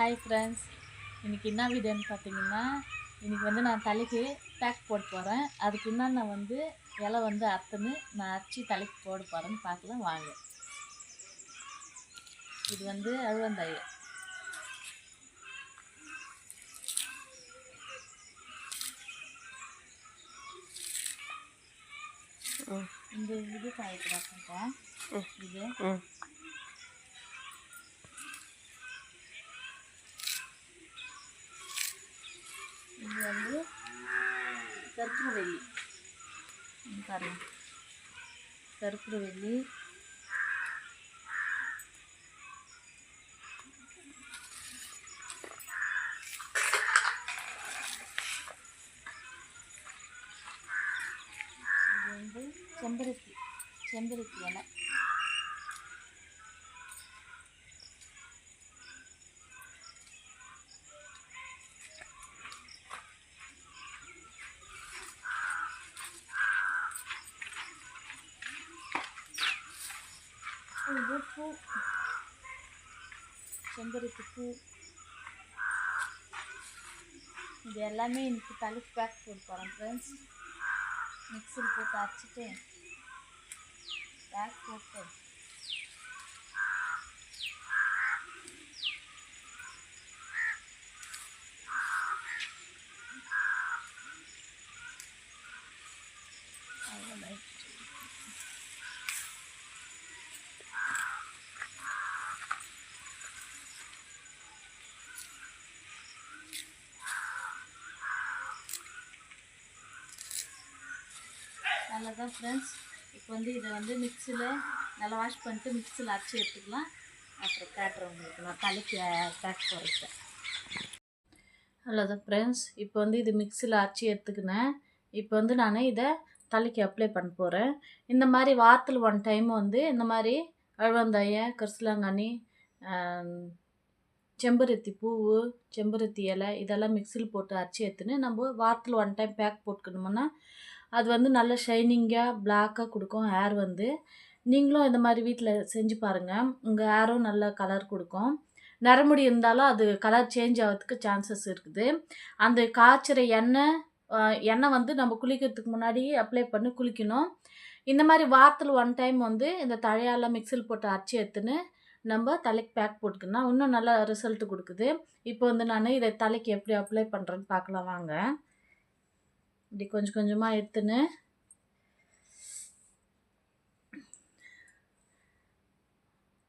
Hi friends இன்றைக்கி என்ன வீடியோன்னு பார்த்தீங்கன்னா இன்றைக்கி வந்து நான் தலைக்கு பேக் போட போகிறேன் அதுக்கு என்னென்ன வந்து இலை வந்து அறுத்துன்னு நான் அரைச்சி தலைக்கு போட போகிறேன்னு பார்க்கலாம் வாங்க. இது வந்து அழுவந்தாய் இந்த இது காய்க்கிறாக்கா இது ம். இது கற்பூரவல்லி இங்க பாருங்க. கற்பூரவல்லி இது வந்து செம்பருத்தி. செம்பருத்தி இலை. பூ. செம்பருத்தி பூ. இது எல்லாமே இன்னைக்கு தலைக்கு பேக் போட்டு போகிறேன் ஃப்ரெண்ட்ஸ் மிக்சியில் போட்டு அரைச்சிட்டு பேக் போட்டு அவ்வளோதான் ஃப்ரெண்ட்ஸ் இப்போ வந்து இதை வந்து மிக்சியில் நல்லா வாஷ் பண்ணிட்டு மிக்சியில் அரைச்சி எடுத்துக்கலாம். அப்புறம் காட்டுறேன் உங்களுக்கு நான் தலைக்கு பேக் போகிறேன் அவ்வளோதான் ஃப்ரெண்ட்ஸ் இப்போ வந்து இது மிக்சியில் அரைச்சி எடுத்துக்கினேன். இப்போ வந்து நான் இதை தலைக்கு அப்ளை பண்ண போகிறேன் இந்த மாதிரி வாரத்தில் ஒன் டைம் வந்து இந்த மாதிரி அழுவந்தாய கரிசலாங்கண்ணி செம்பருத்தி பூவு செம்பருத்தி இலை இதெல்லாம் மிக்சியில் போட்டு அரைச்சி எடுத்துன்னு நம்ம வாரத்தில் ஒன் டைம் பேக் போட்டுக்கணுமுன்னா அது வந்து நல்ல ஷைனிங்காக பிளாக்காக கொடுக்கும் ஹேர் வந்து. நீங்களும் இந்த மாதிரி வீட்டில் செஞ்சு பாருங்கள் உங்கள் ஹேரும் நல்ல கலர் கொடுக்கும். நரமுடி இருந்தாலும் அது கலர் சேஞ்ச் ஆகிறதுக்கு சான்சஸ் இருக்குது. அந்த காய்ச்சிற எண்ணெய் எண்ணெய் வந்து நம்ம குளிக்கிறதுக்கு முன்னாடி அப்ளை பண்ணி குளிக்கணும். இந்த மாதிரி வாரத்தில் ஒன் டைம் வந்து இந்த தழையால் மிக்சியில் போட்டு அரைச்சி எடுத்துன்னு நம்ம தலைக்கு பேக் போட்டுக்கணும் இன்னும் நல்லா ரிசல்ட் கொடுக்குது. இப்போ வந்து நான் இதை தலைக்கு எப்படி அப்ளை பண்ணுறேன்னு பார்க்கலாம். வாங்க. இப்படி கொஞ்சம் கொஞ்சமாக எடுத்துன்னு.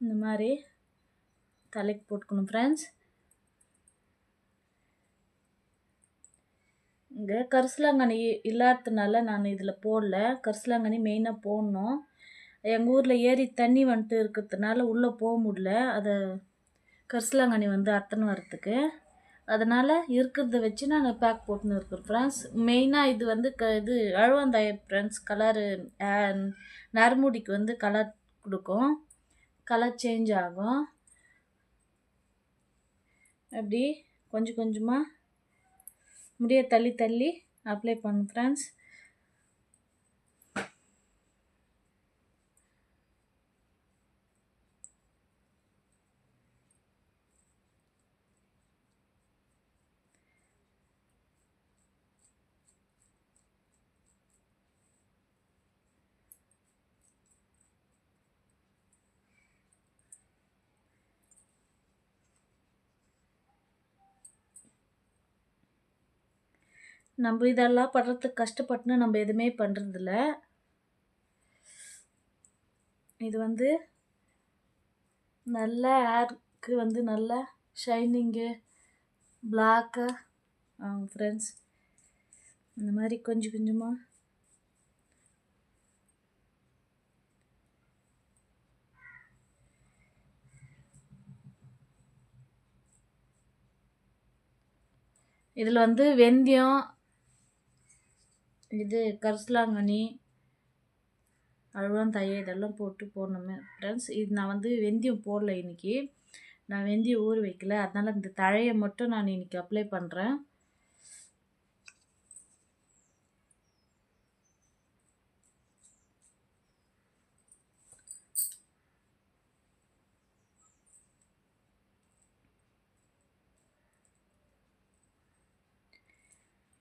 இந்த மாதிரி தலைக்கு போட்டுக்கணும் ஃப்ரெண்ட்ஸ் இங்கே கரிசலாங்கனி இல்லாததுனால நான் இதில் போடல. கரிசலாங்கனி மெயினாக போடணும். எங்கள் ஊரில் ஏரி தண்ணி வந்துட்டு இருக்கிறதுனால உள்ளே போக முடியல. அதை கரிசலாங்கனி வந்து அத்தனை வரத்துக்கு அதனால் இருக்கிறத வச்சு நான் பேக் போட்டுன்னு இருக்கிறேன் ஃப்ரெண்ட்ஸ் மெயினாக இது வந்து க இது அழுவந்தாய ஃப்ரெண்ட்ஸ் கலரு நரமுடிக்கு வந்து கலர் கொடுக்கும். கலர் சேஞ்ச் ஆகும். அப்படி கொஞ்சம் கொஞ்சமாக முடிய தள்ளி தள்ளி அப்ளை பண்ணும் ஃப்ரெண்ட்ஸ் நம்ம இதெல்லாம் படுறதுக்கு கஷ்டப்பட்டுன்னு நம்ம எதுவுமே பண்ணுறதில்ல இது வந்து நல்ல ஹேருக்கு வந்து நல்ல ஷைனிங்கு பிளாக்கு ஃப்ரெண்ட்ஸ் இந்த மாதிரி கொஞ்சம் கொஞ்சமாக இதில் வந்து வெந்தயம் இது கரிசலாங்கண்ணி அழுவந்தாயை இதெல்லாம் போட்டு போடணுமே. ஃப்ரெண்ட்ஸ் இது நான் வந்து வெந்தயம் போடல இன்றைக்கி நான் வெந்தயம் ஊற வைக்கல. அதனால் இந்த தழையை மட்டும் நான் இன்னைக்கு அப்ளை பண்ணுறேன்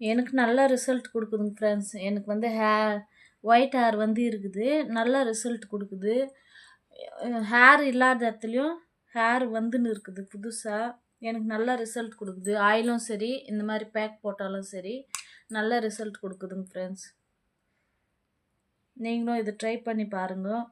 எனக்கு நல்ல ரிசல்ட் கொடுக்குதுங்க ஃப்ரெண்ட்ஸ் எனக்கு வந்து ஹேர் ஒயிட் ஹேர் வந்து இருக்குது. நல்ல ரிசல்ட் கொடுக்குது. ஹேர் இல்லாத இடத்துலையும் ஹேர் வந்துன்னு இருக்குது புதுசாக எனக்கு நல்ல ரிசல்ட் கொடுக்குது. ஆயிலும் சரி இந்த மாதிரி பேக் போட்டாலும் சரி நல்ல ரிசல்ட் கொடுக்குதுங்க ஃப்ரெண்ட்ஸ் நீங்களும் இதை ட்ரை பண்ணி பாருங்கள்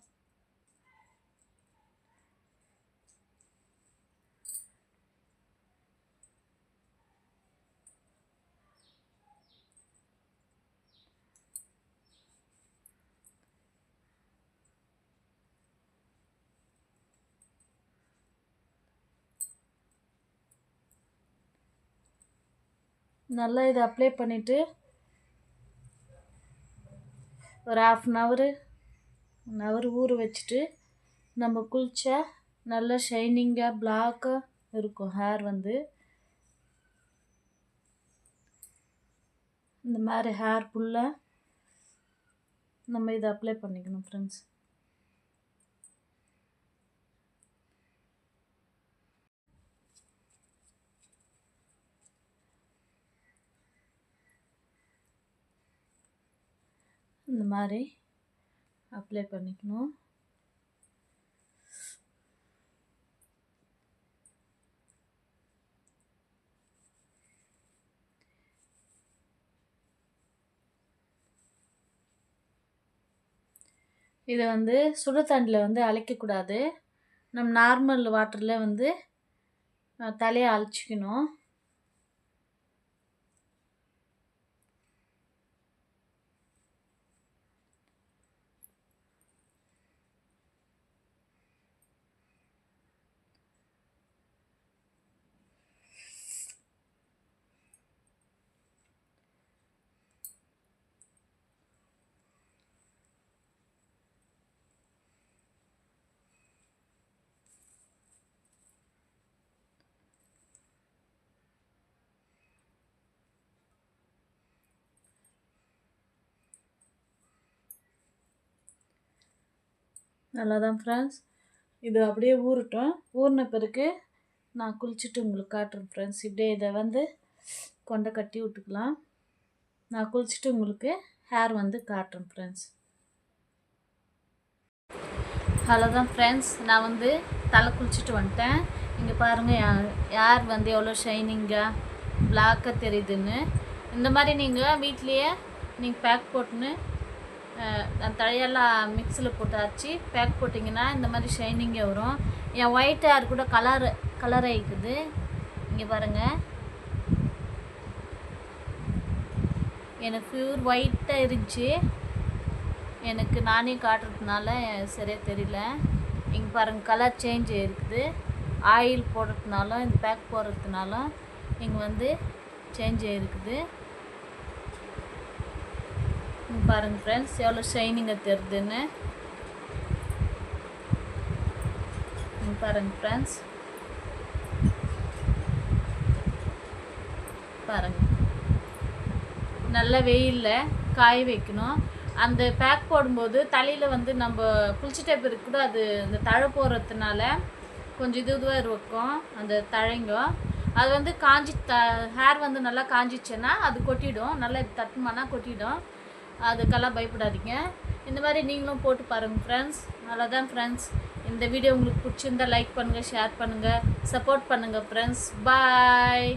நல்லா இதை அப்ளை பண்ணிவிட்டு ஒரு half an hour one hour ஊற வச்சுட்டு நம்ம குளிச்சா நல்லா ஷைனிங்காக பிளாக்காக இருக்கும் ஹேர் வந்து. இந்த மாதிரி ஹேர் ஃபுல்லாக நம்ம இதை அப்ளை பண்ணிக்கணும் ஃப்ரெண்ட்ஸ் இந்த மாதிரி அப்ளை பண்ணிக்கணும். இதை வந்து சுடுதண்டில் வந்து அழைக்கக்கூடாது. நம்ம நார்மல் வாட்டரில் வந்து தலையை அழைச்சிக்கணும். நல்லா தான் ஃப்ரெண்ட்ஸ் இது அப்படியே ஊறட்டும். ஊறின பிறகு நான் குளிச்சுட்டு உங்களுக்கு காட்டுறேன் ஃப்ரெண்ட்ஸ் இப்படியே இதை வந்து கொண்டை கட்டி விட்டுக்கலாம். நான் குளிச்சுட்டு உங்களுக்கு ஹேர் வந்து காட்டுறேன் ஃப்ரெண்ட்ஸ் ஹலோ தான் ஃப்ரெண்ட்ஸ் நான் வந்து தலை குளிச்சுட்டு வந்துட்டேன். இங்கே பாருங்கள் யார் வந்து எவ்வளோ ஷைனிங்காக பிளாக்காக தெரியுதுன்னு. இந்த மாதிரி நீங்கள் வீட்லேயே நீங்கள் பேக் போட்டுன்னு தழையெல்லாம் மிக்ஸியில் போட்டு அரைச்சி பேக் போட்டிங்கன்னா இந்த மாதிரி ஷைனிங்கே வரும். என் ஒயிட் ஹேர் கூட கலர் கலர் ஆகிக்குது இங்கே பாருங்கள் எனக்கு பியூர் ஒயிட்டாக இருந்துச்சு. எனக்கு நானே காட்டுறதுனால சரியாக தெரியல. இங்கே பாருங்கள் கலர் சேஞ்ச் இருக்குது ஆயில் போடுறதுனாலும் இந்த பேக் போடுறதுனாலும் இங்கே வந்து சேஞ்ச் ஆகிருக்குது பாருங்கள் ஃப்ரெண்ட்ஸ் எவ்வளோ ஷைனிங்காக தெரிதுன்னு. பாருங்கள் ஃப்ரெண்ட்ஸ் பாருங்கள் நல்ல வெயிலில் காய வைக்கணும். அந்த பேக் போடும்போது தலையில் வந்து நம்ம குளிச்சுட்ட பிறகு கூட அது அந்த தழை போடுறதுனால கொஞ்சம் இது இதுவாக இருக்கும். அந்த தழைங்கும். அது வந்து காஞ்சி த ஹேர் வந்து நல்லா காஞ்சிச்சுன்னா அது கொட்டிடும். நல்லா தட்டுமானா கொட்டிடும். அதுக்கெல்லாம் பயப்படாதீங்க. இந்த மாதிரி நீங்களும் போட்டு பாருங்கள் ஃப்ரெண்ட்ஸ் நல்லா தான் ஃப்ரெண்ட்ஸ் இந்த வீடியோ உங்களுக்கு பிடிச்சிருந்தா லைக் பண்ணுங்கள் ஷேர் பண்ணுங்கள் சப்போர்ட் பண்ணுங்கள் ஃப்ரெண்ட்ஸ் பாய்